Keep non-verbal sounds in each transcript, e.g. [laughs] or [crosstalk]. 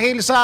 dahil sa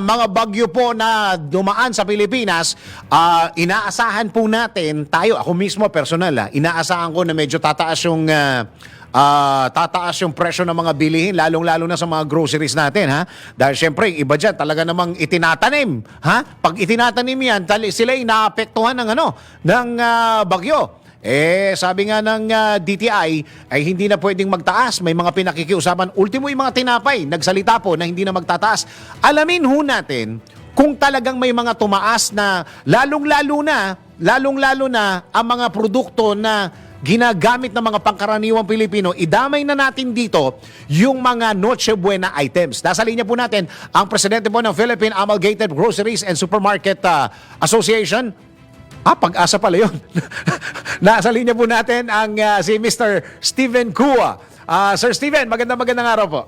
mga bagyo po na dumaan sa Pilipinas, ah, inaasahan po natin, tayo, ako mismo personal, ah, inaasahan ko na medyo tataas yung ah, ah, tataas yung presyo ng mga bilihin, lalong-lalo na sa mga groceries natin, ha? Dahil syempre, iba dyan, talaga namang itinatanim, ha? Pag itinatanim yan, sila ay naapektuhan ng ano, ng ah, bagyo. Eh, sabi nga ng ah, DTI, ay hindi na pwedeng magtaas. May mga pinakikiusapan. Ultimo yung mga tinapay, nagsalita po na hindi na magtataas. Alamin ho natin kung talagang may mga tumaas na lalong-lalo na, lalong-lalo na ang mga produkto na ginagamit ng mga pangkaraniwang Pilipino, idamay na natin dito yung mga Noche Buena items. Nasa linya po natin ang presidente po ng Philippine Amalgamated Groceries and Supermarket ah, Association, Ah, pag-asa pala yun. [laughs] Nasa linya po natin ang ah, si Mr. Steven Kua. Ah, Sir Steven, magandang magandang araw po.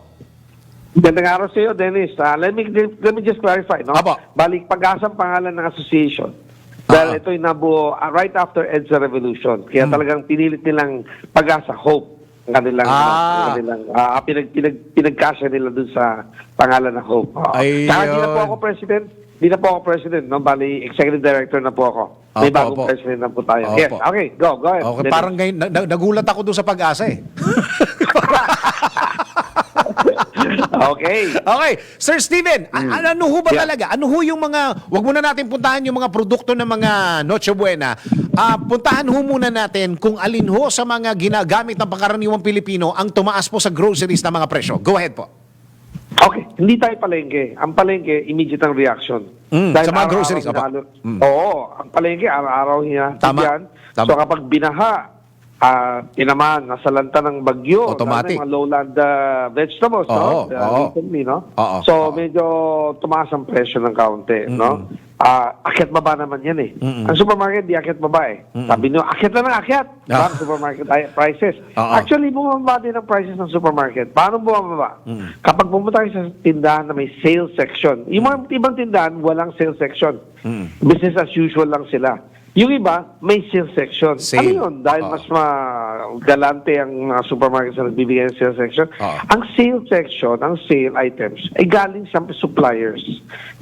Gandang araw sa iyo, Dennis. Ah, let, me, let me just clarify. No? Apo. Balik pag-asa ang pangalan ng association. Dahil Ah. ito ay nabuo ah, right after EDSA Revolution. Kaya talagang pinilit nilang pag-asa, hope, ang kanilang, Ah. ang kanilang ah, pinag, pinag, pinagkasya nila dun sa pangalan ng hope. Ayun. Saka hindi na po ako president. Hindi na po ako president. No? Bali, executive director na po ako. May Opo, bagong opo. president na po tayo. Opo. Yes. Okay, go. Go ahead. Okay, parang ngayon, na- na- nagulat ako doon sa pag-asa eh. [laughs] okay. Okay, Sir Steven, a- ano ho ba Yeah. talaga? Ano ho yung mga, wag muna natin puntahan yung mga produkto ng mga Noche Buena. Ah, puntahan ho muna natin kung alin ho sa mga ginagamit ng pangkaraniwang Pilipino ang tumaas po sa groceries na mga presyo. Go ahead po. Okay, hindi tayo palengke. Ang palengke, immediate ang reaction. Mm, sa mga araw-araw groceries, opo. Mm. Oo, ang palengke, araw-araw hinahalo Tama, tama. So kapag binaha, ah tinamaan, nasalanta ng bagyo, Automatic. mga lowland ah, vegetables, Oo, no? oo. Uh, recently, no? Oo, so oo. medyo tumaas ang presyo ng kaunti, no? Ah, akyat baba naman yan eh. Ang supermarket, di akyat baba eh. Sabi nyo, akyat na ng akyat. Ah. Ang supermarket prices. Oo. Actually, bumaba din ang prices ng supermarket. Paano bumaba? Kapag pumunta kayo sa tindahan na may sales section, yung mga ibang tindahan, walang sales section. Business as usual lang sila. Yung iba, may sales section. Sale. Ano yun? Dahil Oo. mas galante ang mga supermarket sa nagbibigay ng sales section. Oo. Ang sale section, ang sale items, ay galing sa suppliers.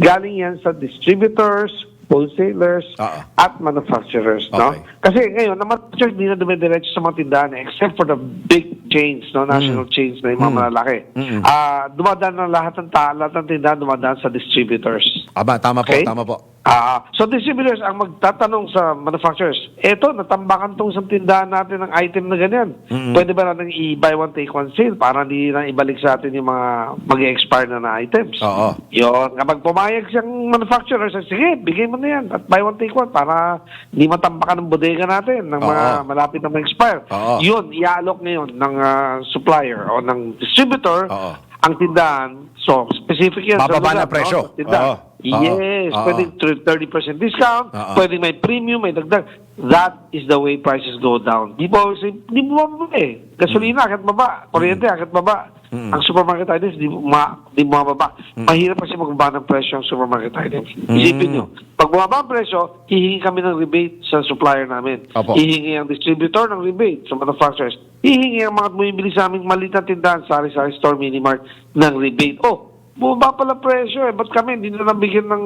Galing yan sa distributors, wholesalers, Oo. at manufacturers. No? Okay. Kasi ngayon, naman church hindi na dumidiretso sa mga tindahan eh, except for the big chains, no, national chains na yung mga malalaki. Mm. Ah, dumadaan na lahat ng ta- lahat ng tindahan dumadaan sa distributors. Aba, tama po, Okay. tama po. Ah, so distributors ang magtatanong sa manufacturers, eto, natambakan tong sa tindahan natin ng item na ganyan. Pwede ba natin i-buy one take one sale para hindi na ibalik sa atin yung mga mag-expire na na items? Oo. Yun, kapag pumayag siyang manufacturer, sabi, sige, bigay mo na yan at buy one take one para hindi matambakan ng bodega natin ng mga Oo. malapit na ma-expire. Oo. Yun, i-alok ngayon ng ah, supplier o ng distributor Oo. ang tindahan. So, specific yan sa lugar, na presyo. no? Sa tindahan. Oo. Yes, Oo. pwedeng tr- 30% discount, Oo. pwedeng may premium, may dagdag. That is the way prices go down. Di si- di mo mababa eh. Gasolina, akit baba. Kuryente, akit baba. Ang supermarket items, di, ma, di bumababa. Mahirap kasi magbaba ng presyo ang supermarket items. Isipin nyo, pag bumaba ang presyo, hihingi kami ng rebate sa supplier namin. Opo. Hihingi ang distributor ng rebate sa manufacturers. Hihingi ang mga bumibili sa aming maliit na tindahan, sari-sari store, mini-mart, ng rebate. Oh, bumaba pala presyo eh. Ba't kami hindi na nabigyan ng,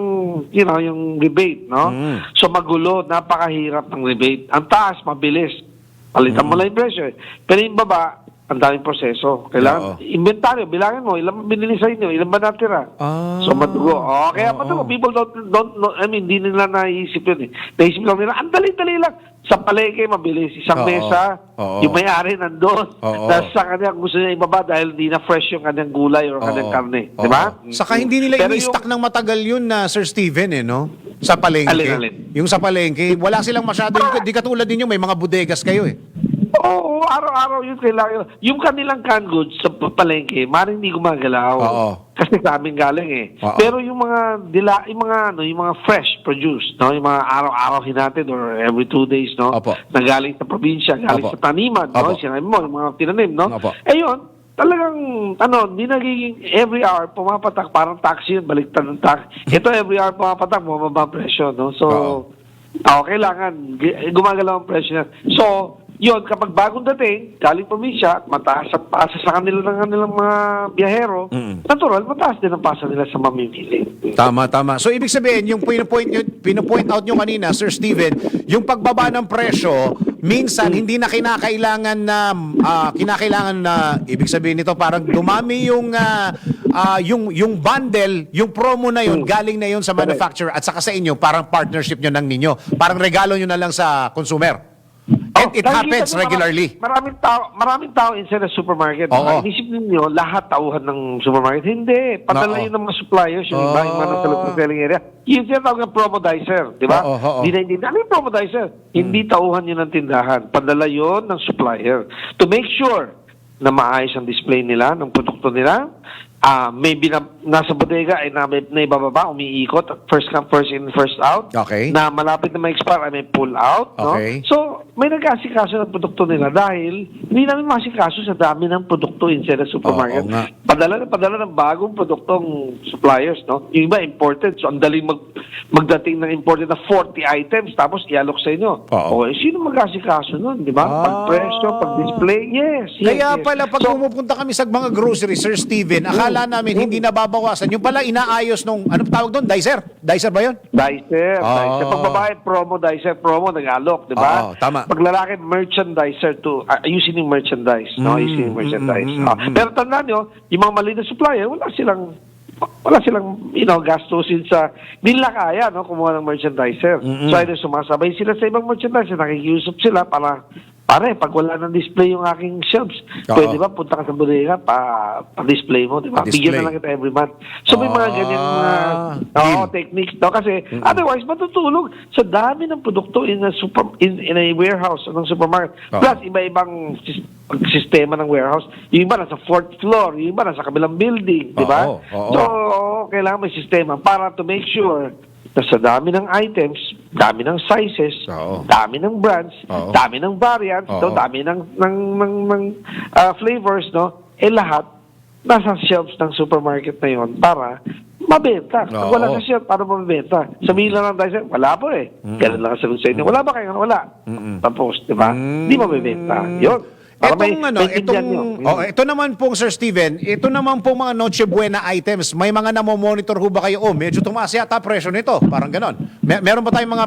you know, yung rebate, no? Mm. So magulo, napakahirap ng rebate. Ang taas, mabilis. Palitan mo lang yung presyo eh. Pero yung baba, ang daming proseso. Kailangan, Oo. inventaryo, bilangin mo, ilan binili sa inyo, ilan ba natira? Ah. so madugo. Oh, kaya Oo. madugo. People don't, don't, know- I mean, hindi nila naisip yun eh. Naisip lang nila, ang dali-dali lang. Sa palengke, mabilis. Isang Oo. mesa, Oo. yung may-ari nandun. Oo. Tapos sa kanya, gusto niya ibaba dahil hindi na fresh yung kanyang gulay or kanyang Oo. karne. Oo. Di ba? Saka hindi nila Pero yung- ng matagal yun na Sir Steven eh, no? Sa palengke. Alin, alin? Yung sa palengke, wala silang masyado, di katulad ninyo, may mga bodegas kayo eh. Oo, araw-araw yun kailangan. Yung kanilang canned goods sa palengke, maring hindi gumagalaw. Oo. Kasi sa amin galing eh. Oo. Pero yung mga dila, yung mga ano, yung mga fresh produce, no, yung mga araw-araw hinatid or every two days, no, Opo. na galing sa probinsya, galing Opo. sa taniman, no, sinabi mo, yung mga tinanim, no. Opo. Eh yun, talagang ano, di nagiging every hour pumapatak parang taxi yun, baliktad ng taxi. [laughs] Ito every hour pumapatak, bumaba ang presyo, no. So, Oo. Oo, kailangan. Gumagalaw ang presyo na. So, yon kapag bagong dating, galing probinsya, mataas ang pasa sa kanila ng kanilang mga biyahero, Mm. natural, mataas din ang pasa nila sa mamimili. Tama, tama. So, ibig sabihin, yung pinopoint, nyo, pinopoint out nyo kanina, Sir Steven, yung pagbaba ng presyo, minsan hindi na kinakailangan na, ah, kinakailangan na, ibig sabihin nito, parang dumami yung, ah, ah, yung, yung bundle, yung promo na yun, galing na yun sa manufacturer at saka sa inyo, parang partnership nyo ng ninyo. Parang regalo nyo na lang sa consumer. And it happens niyo, regularly. Maraming tao, maraming tao inside the supermarket. Oo. Inisip ninyo, lahat tauhan ng supermarket. Hindi. Padala Oo. yun ng mga suppliers, yung iba, yung mga ng selling area. Yung tinatawag ng promodizer, di ba? Oo. Hindi na hindi. Ano yung promodizer? Hindi tauhan yun ng tindahan. Padala yun ng supplier. To make sure na maayos ang display nila, ng produkto nila, ah maybe na, nasa bodega ay na, may, naibababa, umiikot, first come, first in, first out. Okay. Na malapit na ma-expire ay may pull out. No? Okay. So, may nag-asikaso ng produkto nila dahil hindi namin masikaso sa dami ng produkto inside the supermarket. Oo nga. Padala na padala ng bagong produktong suppliers, no? Yung iba imported, so ang daling mag, magdating ng imported na 40 items tapos ialok sa inyo. Oo. O, eh, sino mag-asikaso nun, di ba? Ah. Pag-presyo, pag-display, yes. yes Kaya yes. pala pag So, pumupunta kami sa mga grocery, Sir Steven, akala namin hindi nababawasan. Yung pala inaayos nung, ano tawag doon? Dicer? Dicer ba yun? Dicer, Ah. dicer. Pag babae, promo, dicer, promo, nag-alok, di ba? Oo, tama. Pag lalaki, merchandiser to, uh, ayusin yung merchandise, no? Mm, Ayusin yung merchandise. mm, mm, Ah, mm. Pero tandaan nyo, yung mga mali na supplier, wala silang wala silang you know gastusin sa nila kaya no kumuha ng merchandiser so either sumasabay sila sa ibang merchandiser nakikiusap sila para pare pag wala nang display yung aking shelves Oo. pwede ba punta ka sa bodega pa pa-display mo di ba? Bigyan na lang kita every month. So may mga Ah, ganyan mga oo, deal. techniques daw kasi otherwise matutulog. Sa dami ng produkto in a super in, in a warehouse ng supermarket. Oo. plus iba-ibang sis- sistema ng warehouse. Yung iba nasa fourth floor yung iba nasa kabilang building di ba? Oo, oo. so kailangan may sistema para to make sure na sa dami ng items, dami ng sizes, Oo. dami ng brands, Oo. dami ng variants, Oo. no, dami ng ng ng, ng ah, flavors, no, eh lahat nasa shelves ng supermarket na yon para mabenta. Kung Oo. wala sa shelf, paano mabenta? Sabihin lang lang tayo, wala po eh. Ganun lang ang sagot sa inyo. Wala ba kayo? Wala. Tapos, di ba? Hindi mabibenta. Yun. Para may, Itong, ano, itong, nyo. oh, ito naman pong Sir Steven, ito naman pong mga Noche Buena items, may mga namomonitor ho ba kayo? Oh, medyo tumaas yata presyo nito. Parang ganon. Mer- meron ba tayong mga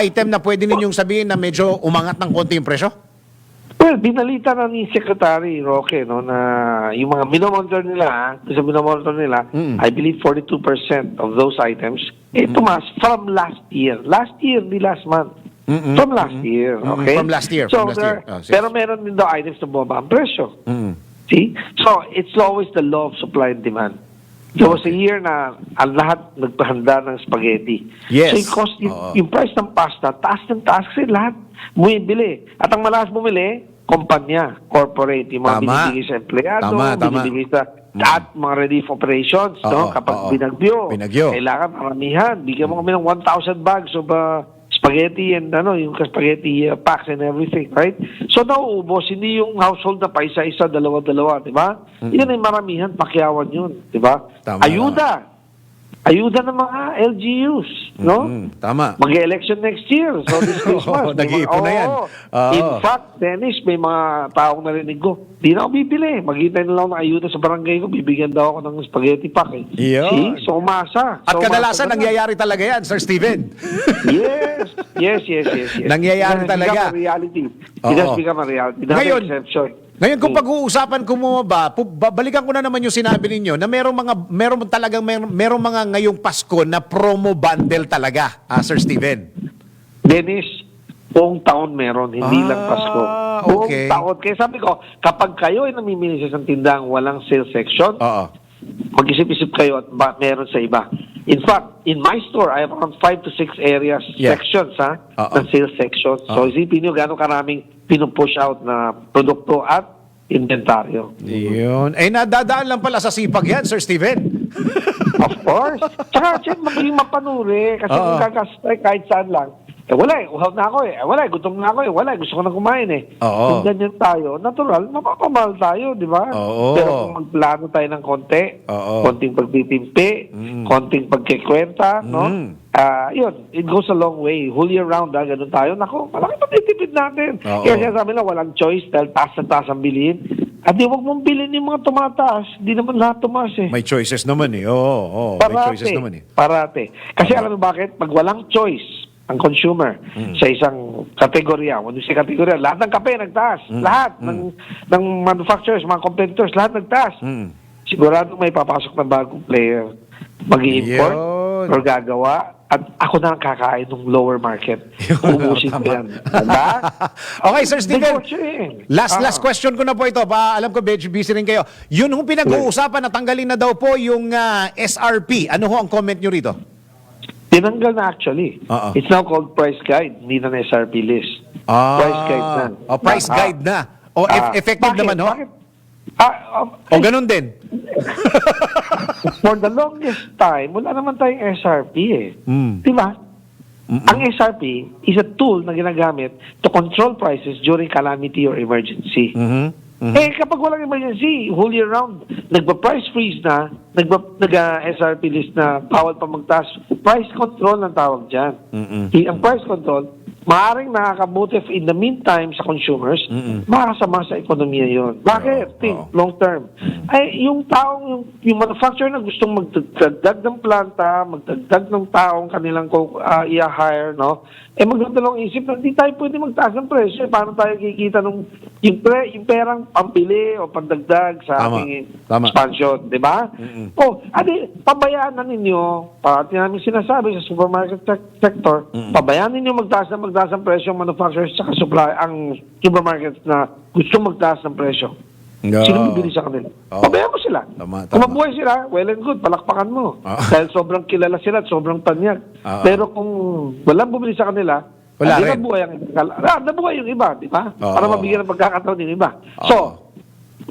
item na pwede ninyong sabihin na medyo umangat ng konti yung presyo? Well, binalita na ni Secretary Roque no, na yung mga minomonitor nila, ha, sa minomonitor nila, Mm. I believe 42% of those items, eh, tumaas from last year. Last year, di last month. Mm-mm. From last year, okay? From last year, So, from last there- year. Oh, sige. pero meron din daw items na bumaba ang presyo. Mm. See? So, it's always the law of supply and demand. There was a year na ang lahat nagpahanda ng spaghetti. Yes. So, yung, cost, yung, Oo. yung price ng pasta, taas ng taas kasi lahat bumibili. At ang malakas bumili, kumpanya, corporate, yung mga Tama. binibigay sa empleyado, Tama, tama. binibigay sa at mga relief operations, Oo, no? Kapag oo. binagyo, Binagyo. kailangan maramihan. Bigyan mo kami ng 1,000 bags of uh, spaghetti and ano, yung spaghetti uh, packs and everything, right? So nauubos, hindi yung household na pa isa-isa, dalawa-dalawa, di ba? Yan ay maramihan, pakyawan yun, di ba? Ayuda. Ayuda ng mga LGUs, no? Mm, tama. Mag-election next year. So this [laughs] Christmas. May nag-iipon na yan. Oo. In fact, Dennis, may mga taong narinig ko, di na ako bibili. Maghintay na lang ng ayuda sa barangay ko, bibigyan daw ako ng spaghetti pack eh. Yun. See? So umasa. At So, kadalasan umasa na. nangyayari talaga yan, Sir Steven. [laughs] Yes. Yes, yes, yes, yes. Nangyayari It has talaga. become a reality. It has become a reality. Not Ngayon, exception. Ngayon kung Mm. pag-uusapan ko mo ba, babalikan ko na naman yung sinabi ninyo na merong mga merong talagang merong, merong mga ngayong Pasko na promo bundle talaga, ah, Sir Steven. Dennis, buong taon meron, hindi Ah, lang Pasko. Buong okay. taon. Kaya sabi ko, kapag kayo ay namimili sa isang tindang walang sales section, Oo. mag-isip-isip kayo at ba, meron sa iba. In fact, in my store, I have around 5 to 6 areas, Yeah. sections, ha, Oo. ng sales sections. So, Oo. isipin nyo gano'ng karaming pinupush out na produkto at inventaryo. Yun. Eh, nadadaan lang pala sa sipag yan, Sir Steven. Of course. Tsaka, check, maging mapanuri. Kasi Oo. kung kakastay kahit saan lang, Eh wala eh, uhaw na ako eh. eh wala eh, gutom na ako eh. Wala eh, gusto ko na kumain eh. Oo. Kung ganyan tayo, natural, mapapamahal tayo, di ba? Oo. Pero kung magplano tayo ng konti, Oo. konting pagtitimpi, konting pagkikwenta, no? Mm. Ah, yun, it goes a long way. Whole year round, ah, ganun tayo. Nako, malaki matitipid natin. Oo. Kaya siya sabi na walang choice dahil taas na taas ang bilihin. At di wag mong bilhin yung mga tumataas. Di naman lahat tumaas eh. May choices naman eh. Oo, oo, may Parate. choices naman eh. Parate. Kasi alam mo bakit? Pag walang choice ang consumer Mm. sa isang kategorya, when you say kategorya, lahat ng kape nagtaas. Mm. Lahat ng, ng manufacturers, mga competitors, lahat nagtaas. Mm. Sigurado may papasok na bagong player mag import Yun. or gagawa at ako na ang kakain ng lower market. Ubusin ko yan. Diba? [laughs] Okay, Sir Steven. Eh. Last Ah. last question ko na po ito. Pa, alam ko medyo busy rin kayo. Yun yung pinag-uusapan na tanggalin na daw po yung ah, SRP. Ano ho ang comment nyo rito? Tinanggal na actually. Oo. It's now called price guide, hindi na SRP list. price guide na. Oh, price Ah. guide na. O eff- Ah, effective bakit? naman ho? Bakit? Ah, um, O ganun din. [laughs] for the longest time, wala naman tayong SRP eh. Mm. Di ba? Ang SRP is a tool na ginagamit to control prices during calamity or emergency. Mhm. Mhm. Eh, kapag walang emergency, whole year round, nagpa-price freeze na, nagpa-SRP list na bawal pa magtaas, price control ang tawag dyan. Mm-mm. Eh, Ang price control, maaaring nakakabuti in the meantime sa consumers, Mm-mm. makakasama sa ekonomiya yon. Bakit? Oo, Think, oo. long term. Ay, yung taong, yung, yung manufacturer na gustong magdagdag ng planta, magdagdag ng taong kanilang uh, i-hire, no? Eh, magdadalawang isip na hindi tayo pwede magtaas ng presyo. Eh, Paano tayo kikita nung yung, pre, yung perang pambili o pandagdag sa Tama. ating Tama. expansion, di ba? Mm-mm. O, adi, pabayaan na ninyo, parati namin sinasabi sa supermarket sec- sector, Mm-mm. pabayaan ninyo magtaas na magtaas ang presyo ang manufacturers at supply, ang supermarkets na gusto magtaas ng presyo. Yeah. Sino bibili sa kanila? Oo. Pabayaan mo sila. Tama, Kung tama. mabuhay sila, well and good, palakpakan mo. Oo. Dahil sobrang kilala sila at sobrang tanyag. Oo. Pero kung walang bumili sa kanila, Wala rin. nabuhay ang ah, nabuhay yung iba, di ba? Oo. Para mabigyan ng pagkakataon yung iba. Oo. So,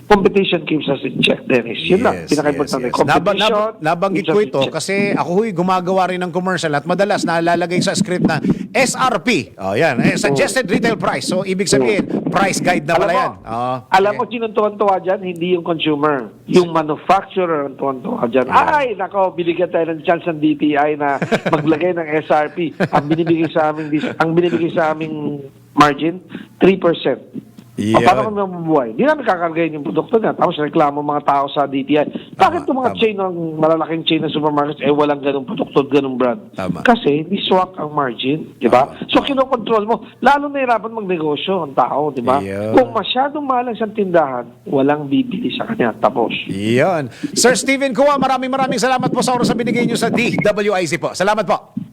competition keeps us in check, Dennis. Yun lang, pinaka-importante. Naba- Competition nab- nabanggit keeps ko ito kasi ako huy gumagawa rin ng commercial at madalas nalalagay sa script na SRP. Oh, yan. Eh, suggested retail price. So, ibig sabihin, price guide na alam pala mo, yan. Oh, alam okay. mo sino tuwan-tuwa dyan? Hindi yung consumer. Yung manufacturer ang tuwan-tuwa dyan. Ay, nako, binigyan tayo ng chance ng DTI na [laughs] maglagay ng SRP. Ang binibigay sa aming ang binibigay sa aming margin, 3%. O, Yun. paano kami mabubuhay? Hindi namin kakargayin yung produkto niya. Tapos reklamo mga tao sa DTI. Bakit itong mga tama. chain ng malalaking chain ng supermarkets, eh walang ganung produkto at ganung brand? Tama. Kasi diswak ang margin, di ba? So kinokontrol mo. Lalo nahirapan magnegosyo ang tao, di ba? Yun. Kung masyadong mahal ang tindahan, walang bibili sa kanya. Tapos. Yan. Sir Steven Kuwa, maraming maraming salamat po sa oras na binigay niyo sa DWIC po. Salamat po.